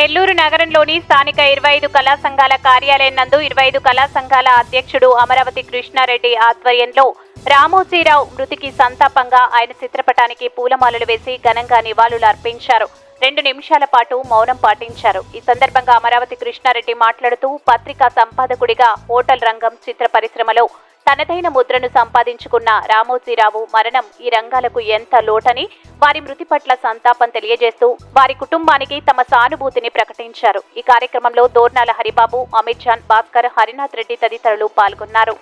నెల్లూరు నగరంలోని స్థానిక ఇరవై ఐదు కళా సంఘాల కార్యాలయం నందు ఇరవై ఐదు కళా సంఘాల అధ్యక్షుడు అమరావతి కృష్ణారెడ్డి ఆధ్వర్యంలో రామోజీరావు మృతికి సంతాపంగా ఆయన చిత్రపటానికి పూలమాలలు వేసి ఘనంగా నివాళులు అర్పించారు. రెండు నిమిషాల పాటు మౌనం పాటించారు. ఈ సందర్భంగా అమరావతి కృష్ణారెడ్డి మాట్లాడుతూ పత్రికా సంపాదకుడిగా హోటల్ రంగం చిత్ర పరిశ్రమలో తనదైన ముద్రను సంపాదించుకున్న రామోజీరావు మరణం ఈ రంగాలకు ఎంత లోటని వారి మృతి పట్ల సంతాపం తెలియజేస్తూ వారి కుటుంబానికి తమ సానుభూతిని ప్రకటించారు. ఈ కార్యక్రమంలో దోర్నాల హరిబాబు అమిత్ జాన్ భాస్కర్ హరినాథ్ రెడ్డి తదితరులు పాల్గొన్నారు.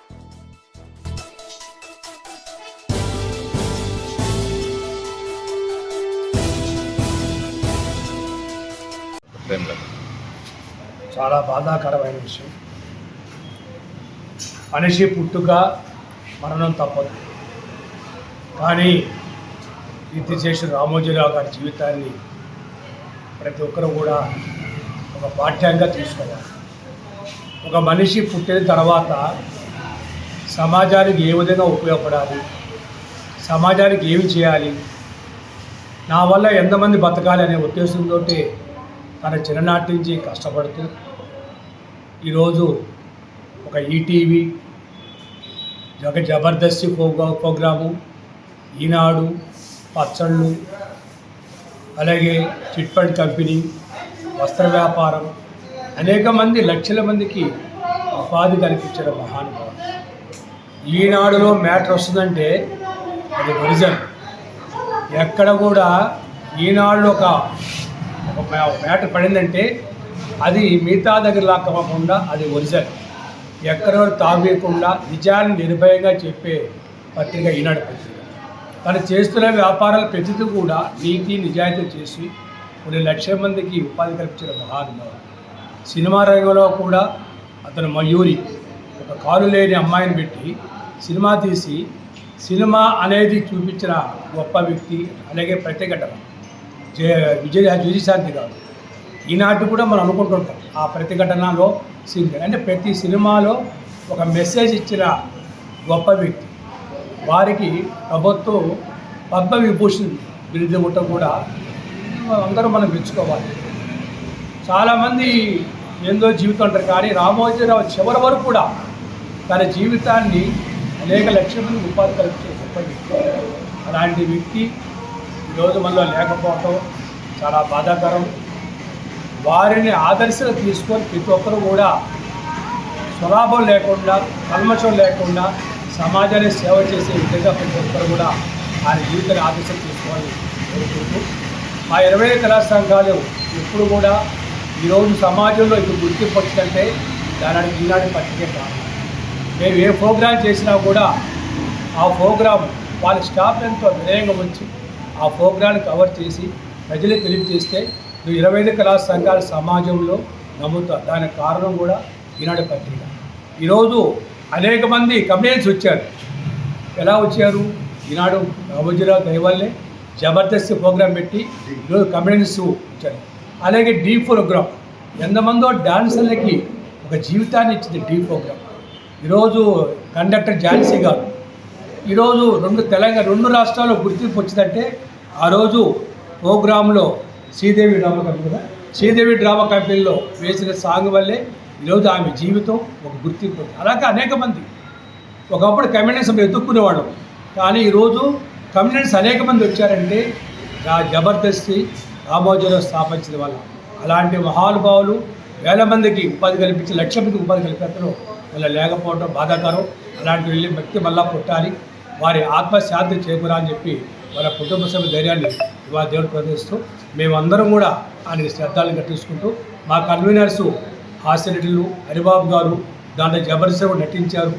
చాలా బాధాకరమైన విషయం. మనిషి పుట్టుక మరణం తప్పదు. కానీ కీర్తిశేషుడు రామోజీరావు గారి జీవితాన్ని ప్రతి ఒక్కరు కూడా ఒక పాఠ్యంగా తీసుకోవాలి. ఒక మనిషి పుట్టిన తర్వాత సమాజానికి ఏ విధంగా ఉపయోగపడాలి? సమాజానికి ఏమి చేయాలి? నా వల్ల ఎంతమంది బతకాలి అనే ఉద్దేశంతో తన చిన్ననాటి నుంచి కష్టపడుతూ ఈరోజు ఒక ఈటీవీ ఒక జబర్దస్త్ ప్రోగ్రా ప్రోగ్రాము ఈనాడు పచ్చళ్ళు అలాగే చిట్ ఫండ్ కంపెనీ వస్త్ర వ్యాపారం అనేక మంది లక్షల మందికి ఉపాధి కల్పించడం మహానుభావం ఈనాడులో మ్యాటర్ వస్తుందంటే అది ఒరిజన్ ఎక్కడ కూడా ఈనాడులో ఒక ఒక మ్యాటర్ పడిందంటే అది మిగతా దగ్గర లాక్కకుండా అది ఒరిజన్ ఎక్కడో తాగేయకుండా నిజాన్ని నిర్భయంగా చెప్పే పత్రిక ఈనాడు పత్రిక తను చేస్తున్న వ్యాపారాలు ప్రతిదీ కూడా నీతి నిజాయితీ చేసి కొన్ని లక్షల మందికి ఉపాధి కల్పించిన మహానుభావుడు. సినిమా రంగంలో కూడా అతను మయూరి. ఒక కాలు లేని అమ్మాయిని పెట్టి సినిమా తీసి సినిమా అనేది చూపించిన గొప్ప వ్యక్తి అలాగే ప్రతిఘటన జయ విజయ విజయశాంతి గారు ఈనాటి కూడా మనం అనుకుంటుంటాం ఆ ప్రతిఘటనలో సింగర్. అంటే ప్రతి సినిమాలో ఒక మెసేజ్ ఇచ్చిన గొప్ప వ్యక్తి. వారికి ప్రభుత్వం పద్మ విభూషణ్ బిరుదు ఇవ్వటం కూడా అందరూ మనం మెచ్చుకోవాలి. చాలామంది ఏందో జీవితం అంటారు కానీ రామోజీరావు చివరి వరకు కూడా తన జీవితాన్ని అనేక లక్షల మంది ఉపాధి కల్పించే గొప్ప వ్యక్తి. అలాంటి వ్యక్తి ఈరోజు మనలో లేకపోవటం చాలా బాధాకరం. వారిని ఆదర్శంగా తీసుకొని ప్రతి ఒక్కరు కూడా స్వలాభం లేకుండా కల్మషం లేకుండా సమాజాన్ని సేవ చేసే విధంగా ప్రతి ఒక్కరు కూడా ఆయన జీవితాన్ని ఆదర్శం తీసుకోవాలని కోరుకుంటూ మా ఇరవై కళా సంఘాలు ఎప్పుడు కూడా ఈరోజు సమాజంలో ఇప్పుడు గుర్తింపు వచ్చిందంటే దానికి ఈనాటి పత్రికే కారణం మేము ఏ ప్రోగ్రాం చేసినా కూడా ఆ ప్రోగ్రాం వాళ్ళ స్టాఫ్ ఎంతో వినయంగా ఉంచి ఆ ప్రోగ్రాన్ని కవర్ చేసి ప్రజలకు తెలియజేస్తే ఇరవై ఐదు కళా సంఘాల సమాజంలో నమ్ముతారు దానికి కారణం కూడా ఈనాడు పత్రిక. ఈరోజు అనేక మంది కంప్లైంట్స్ వచ్చారు. ఎలా వచ్చారు? ఈనాడు రామోజీరావు దయవల్లే జబర్దస్త్ ప్రోగ్రాం పెట్టి ఈరోజు కంప్లైంట్స్ వచ్చారు అలాగే డీ ప్రోగ్రామ్ ఎంతమందో డాన్సర్లకి ఒక జీవితాన్ని ఇచ్చింది డీ ప్రోగ్రామ్ ఈరోజు కండక్టర్ ఝాన్సీ గారు. ఈరోజు రెండు తెలంగాణ రెండు రాష్ట్రాల్లో గుర్తింపు వచ్చిందంటే ఆ రోజు ప్రోగ్రాంలో శ్రీదేవి డ్రామా కంపెనీ కదా. శ్రీదేవి డ్రామా కంపెనీలో వేసిన సాంగ్ వల్లే ఈరోజు ఆమె జీవితం ఒక గుర్తింపు అలాగే అనేక మంది. ఒకప్పుడు కమ్యూనిజం ఎదుర్కొనేవాడు కానీ ఈరోజు కమ్యూనిస్ట్ అనేక మంది వచ్చారంటే ఆ జబర్దస్తి రామోజీరావు స్థాపించిన వల్ల అలాంటి మహానుభావులు వేల మందికి ఉపాధి కల్పించి లక్ష మందికి ఉపాధి కల్పించడం మళ్ళీ లేకపోవడం బాధాకరం. అలాంటి వెళ్ళి వ్యక్తి మళ్ళా పుట్టాలి వారి ఆత్మశాంతి చేకూరా అని చెప్పి వాళ్ళ కుటుంబ సభ్యుల ధైర్యాన్ని ఇవాళ దేవుడు ప్రదర్శిస్తూ మేమందరం కూడా ఆయన శ్రద్ధాలను కట్టించుకుంటూ మా కన్వీనర్సు హాస్యనటులు హరిబాబు గారు దాంట్లో జబర్దస్త్ నటించారు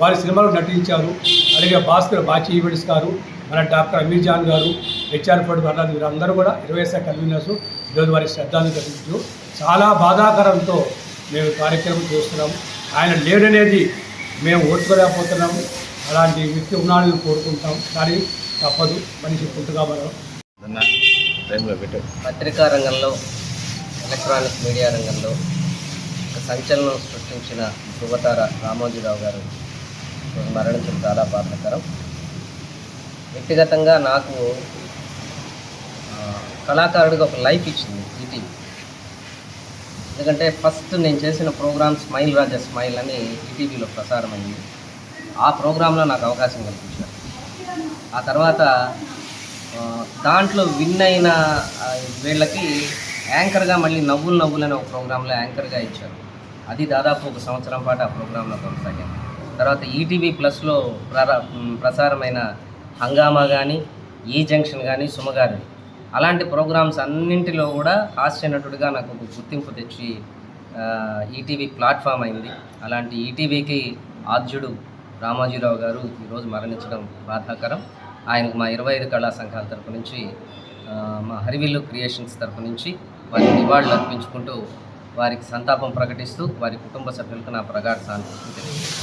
వారి సినిమాలో నటించారు అలాగే భాస్కర్ బాచి ఈవెంట్స్ గారు మన doctor Aamir John garu HR ఫడ్ అన్నది వీరందరూ కూడా ఇరవై శాఖ కన్వీనర్స్ ఈరోజు వారి శ్రద్ధాన్ని కట్టించు చాలా బాధాకరంతో మేము కార్యక్రమం చేస్తున్నాము ఆయన లేడనేది మేము ఓర్చుకోలేకపోతున్నాము అలాంటి వ్యక్తి ఉన్నాడని కోరుకుంటాం. కానీ తప్పదు. మనిషి పుట్టుగా మనం పత్రికా రంగంలో ఎలక్ట్రానిక్ మీడియా రంగంలో ఒక సంచలనం సృష్టించిన ధృవతార రామోజీరావు గారు మరణించడం చాలా బాధాకరం. వ్యక్తిగతంగా నాకు కళాకారుడిగా ఒక లైఫ్ ఇచ్చింది ఈటీవీ ఎందుకంటే ఫస్ట్ నేను చేసిన ప్రోగ్రామ్ స్మైల్ రాజా స్మైల్ అని ఈటీవీలో ప్రసారమైంది. ఆ ప్రోగ్రాంలో నాకు అవకాశం కల్పించారు. ఆ తర్వాత దాంట్లో విన్ అయిన వీళ్ళకి యాంకర్గా మళ్ళీ నవ్వులు నవ్వులు అనే ఒక ప్రోగ్రాంలో యాంకర్గా ఇచ్చారు. అది దాదాపు ఒక సంవత్సరం పాటు ఆ ప్రోగ్రాంలో కొనసాగింది. తర్వాత ఈటీవీ ప్లస్లో ప్రరా ప్రసారమైన హంగామా కానీ ఈ జంక్షన్ కానీ సుమగారి అలాంటి ప్రోగ్రామ్స్ అన్నింటిలో కూడా హాస్య నటుడిగా నాకు ఒక గుర్తింపు తెచ్చి ఈటీవీ ప్లాట్ఫామ్ అయింది. అలాంటి ఈటీవీకి ఆద్యుడు రామాజీరావు గారు ఈరోజు మరణించడం బాధాకరం. ఆయనకు మా ఇరవై ఐదు కళా సంఘాల తరపు నుంచి మా హరివిల్లు క్రియేషన్స్ తరపు నుంచి వారికి నివాళులు అర్పించుకుంటూ వారికి సంతాపం ప్రకటిస్తూ వారి కుటుంబ సభ్యులకు నా ప్రగాఢ సానుభూతిని తెలియజేస్తాను